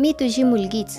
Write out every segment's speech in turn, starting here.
मी तुझी मुलगीच.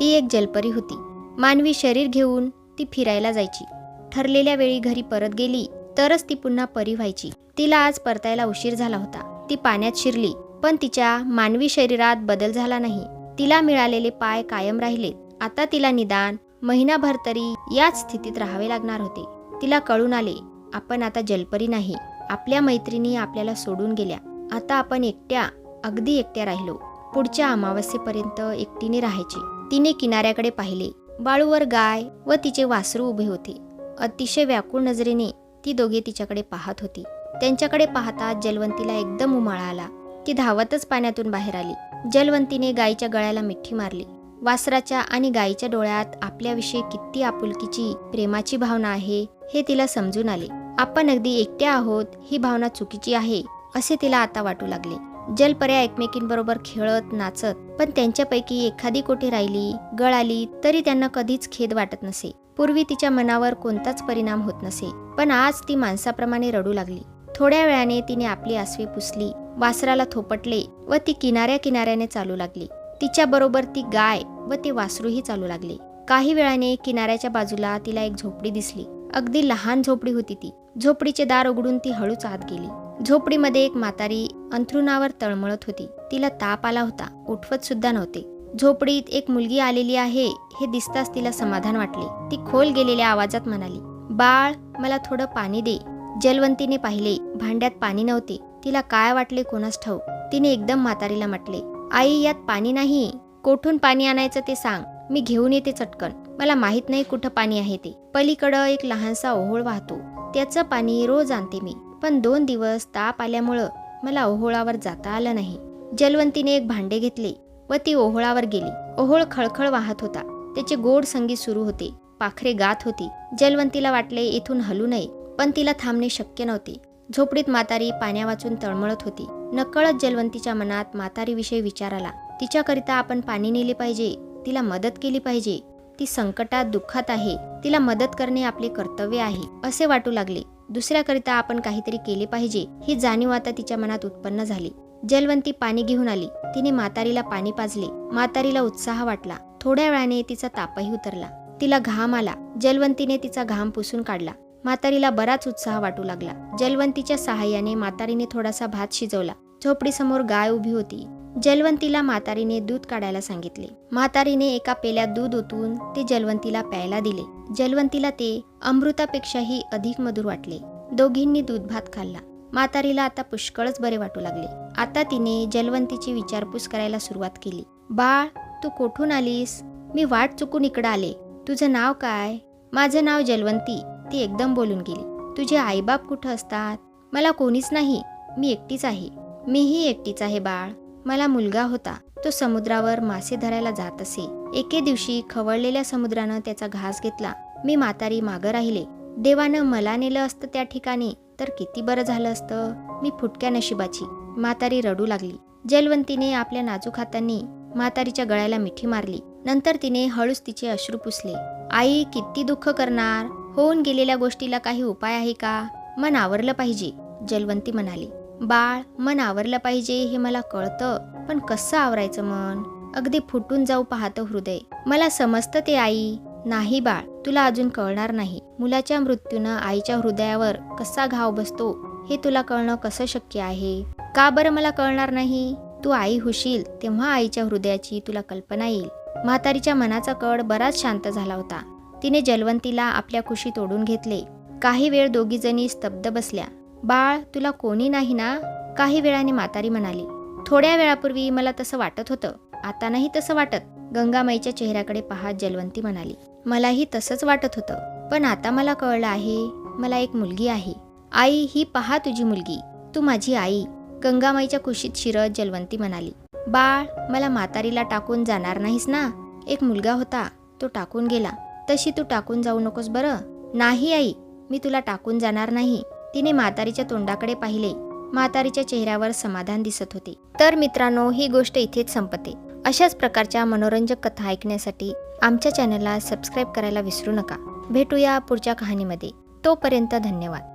ती एक जलपरी होती. मानवी शरीर घेऊन ती फिरायला जायची. ठरलेल्या वेळी घरी परत गेली तरच ती पुन्हा परी व्हायची. तिला आज परतायला उशीर झाला होता. ती पाण्यात शिरली पण तिच्या मानवी शरीरात बदल झाला नाही. तिला मिळालेले पाय कायम राहिले आता तिला निदान महिनाभर तरी याच स्थितीत राहावे लागणार होते. तिला कळून आले आपण आता जलपरी नाही. आपल्या मैत्रिणी आपल्याला सोडून गेल्या. आता आपण एकट्या अगदी एकट्या राहिलो. पुढच्या अमावस्येपर्यंत एकटीने राहायची. तिने किनाऱ्याकडे पाहिले. बाळूवर गाय व तिचे वासरू उभे होते. अतिशय व्याकुळ नजरेने ती दोघे तिच्याकडे पाहत होती. त्यांच्याकडे पाहता जलवंतीला एकदम उमाळा आला. ती धावतच पाण्यातून बाहेर आली. जलवंतीने गायीच्या गळ्याला मिठी मारली. वासराच्या आणि गायीच्या डोळ्यात आपल्याविषयी किती आपुलकीची प्रेमाची भावना आहे हे तिला समजून आले. आपण अगदी एकट्या आहोत ही भावना चुकीची आहे असे तिला आता वाटू लागले. जलपर्या एकमेकींबरोबर खेळत नाचत पण त्यांच्यापैकी एखादी कोठे राहिली गळ आली तरी त्यांना कधीच खेद वाटत नसे. पूर्वी तिच्या मनावर कोणताच परिणाम होत नसे पण आज ती माणसाप्रमाणे रडू लागली. थोड्या वेळाने तिने आपली आसवी पुसली वासराला थोपटले व ती किनाऱ्या किनाऱ्याने चालू लागली. तिच्या बरोबर ती गाय व ते वासरूही चालू लागले. काही वेळाने किनाऱ्याच्या बाजूला तिला एक झोपडी दिसली. अगदी लहान झोपडी होती ती. झोपडीचे दार उघडून ती हळूच आत गेली. झोपडीमध्ये एक म्हातारी अंथरुणावर तळमळत होती. तिला ताप आला होता. उठवत सुद्धा नव्हते. झोपडीत एक मुलगी आलेली आहे हे दिसताच तिला समाधान वाटले. ती खोल गेलेल्या आवाजात म्हणाली बाळ मला थोडं पाणी दे. जलवंतीने पाहिले भांड्यात पाणी नव्हते. तिला काय वाटले कोणास ठाऊ तिने एकदम म्हातारीला म्हटले आई यात पाणी नाही. कोठून पाणी आणायचं ते सांग. मी घेऊन येते चटकन. मला माहीत नाही कुठं पाणी आहे ते. पलीकडं एक लहानसा ओहोळ वाहतो. त्याचं पाणी रोज आणते मी. पण दोन दिवस ताप आल्यामुळं मला ओहोळावर जाता आलं नाही. जलवंतीने एक भांडे घेतले व ती ओहोळावर गेली. ओहोळ खळखळ वाहत होता. त्याचे गोड संगीत सुरू होते. पाखरे गात होती. जलवंतीला वाटले इथून हलू नये पण तिला थांबणे शक्य नव्हते. झोपडीत म्हातारी पाण्या वाचून तळमळत होती. नकळत जलवंतीच्या मनात म्हातारीविषयी विचार आला. तिच्याकरिता आपण पाणी नेले पाहिजे. तिला मदत केली पाहिजे. ती संकटात दुःखात आहे. तिला मदत करणे आपले कर्तव्य आहे असे वाटू लागले. दुसऱ्याकरिता आपण काहीतरी केले पाहिजे ही जाणीव आता तिच्या मनात उत्पन्न झाली. जलवंती पाणी घेऊन आली. तिने म्हातारीला पाणी पाजले. म्हातारीला उत्साह वाटला. थोड्या वेळाने तिचा तापही उतरला. तिला घाम आला. जलवंतीने तिचा घाम पुसून काढला. म्हातारीला बराच उत्साह वाटू लागला. जलवंतीच्या सहाय्याने म्हातारीने थोडासा भात शिजवला. झोपडीसमोर गाय उभी होती. जलवंतीला म्हातारीने दूध काढायला सांगितले. म्हातारीने एका पेल्यात दूध ओतून ते जलवंतीला प्यायला दिले. जलवंतीला ते अमृतापेक्षाही अधिक मधुर वाटले. दोघींनी दूध भात खाल्ला. म्हातारीला आता पुष्कळच बरे वाटू लागले. आता तिने जलवंतीची विचारपूस करायला सुरुवात केली. बाळ तू कोठून आलीस? मी वाट चुकून इकडं आले. तुझं नाव काय? माझं नाव जलवंती. ती एकदम बोलून गेली. तुझे आईबाप कुठं असतात? मला कोणीच नाही. मी एकटीच आहे. मीही एकटीच आहे बाळ. मला मुलगा होता. तो समुद्रावर मासे धरायला जात असे. एके दिवशी खवळलेल्या समुद्रानं त्याचा घास घेतला. मी म्हातारी मागं राहिले. देवानं मला नेलं असतं त्या ठिकाणी. तर किती बरं झालं असतं? मी फुटक्या नशिबाची. म्हातारी रडू लागली. जलवंतीने आपल्या नाजूक हातांनी म्हातारीच्या गळ्याला मिठी मारली. नंतर तिने हळूच तिचे अश्रू पुसले. आई किती दुःख करणार? होऊन गेलेल्या गोष्टीला काही उपाय आहे का? मन आवरलं पाहिजे जलवंती म्हणाली. बाळ मन आवरलं पाहिजे हे मला कळतं. पण कसं आवरायचं मन? अगदी फुटून जाऊ पाहतं हृदय. मला समजतं ते आई. नाही बाळ तुला अजून कळणार नाही. मुलाच्या मृत्यूनं आईच्या हृदयावर कसा घाव बसतो हे तुला कळणं कसं शक्य आहे? का बरं मला कळणार नाही? तू आई होशील तेव्हा आईच्या हृदयाची तुला कल्पना येईल. म्हातारीच्या मनाचा कड बराच शांत झाला होता. तिने जलवंतीला आपल्या खुशी ओढून घेतले. काही वेळ दोघीजणी स्तब्ध बसल्या. बाळ तुला कोणी नाही ना? काही वेळाने म्हातारी म्हणाली. थोड्या वेळापूर्वी मला तसं वाटत होतं. आता नाही तसं वाटत. गंगामाईच्या चेहऱ्याकडे पाहत जलवंती म्हणाली. मलाही तसंच वाटत होतं. पण आता मला कळलं आहे मला एक मुलगी आहे. आई ही पहा तुझी मुलगी. तू माझी आई. गंगामाईच्या कुशीत शिरत जलवंती म्हणाली. बाळ मला म्हातारीला टाकून जाणार नाहीस ना? एक मुलगा होता. तो टाकून गेला. तशी तू टाकून जाऊ नकोस बरं? नाही आई मी तुला टाकून जाणार नाही. तिने म्हातारीच्या तोंडाकडे पाहिले. म्हातारीच्या चेहऱ्यावर समाधान दिसत होते. तर मित्रांनो ही गोष्ट इथेच संपते. अशाच प्रकारच्या मनोरंजक कथा ऐकण्यासाठी आमच्या चॅनलला सबस्क्राईब करायला विसरू नका. भेटूया पुढच्या कहाणीमध्ये. तोपर्यंत धन्यवाद.